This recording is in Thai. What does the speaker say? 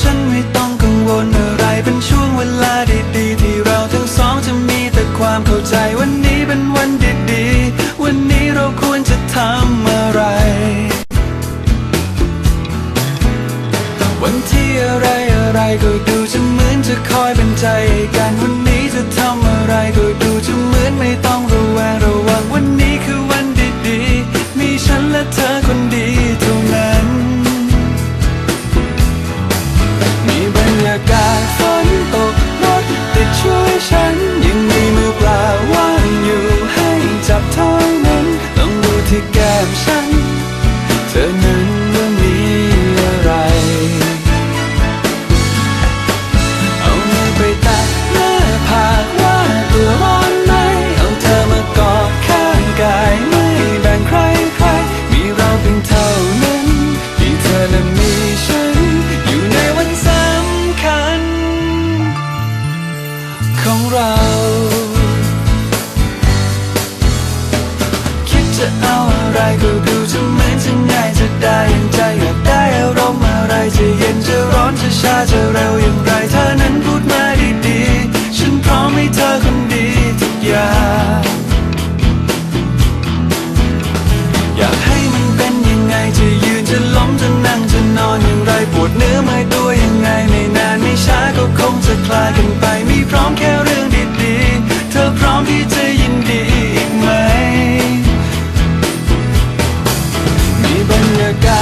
ฉันไม่ต้องกังวลอะไรเป็นช่วงเวลาดีๆ ที่เราทั้งสองจะมีแต่ความเข้าใจวันนี้เป็นวันดีๆ วันนี้เราควรจะทำอะไร วันที่อะไรอะไรก็ดูจะเหมือนจะคอยเป็นใจกัน ที่แก็ดูจะเหมือนจะง่ายจะได้อย่างใจอยากได้อารมณ์อะไรจะเย็นจะร้อนจะชาจะเร็วอย่างไรเธอนั้นพูดมาดีๆ ฉันพร้อมให้เธอคนดีทุกอย่างอยากให้มันเป็นยังไงจะยืนจะล้มจะนั่งจะนอนอย่างไรปวดเนื้อเมื่อยตัวยังไงไม่นานไม่ช้าก็คงจะคลาย forgot.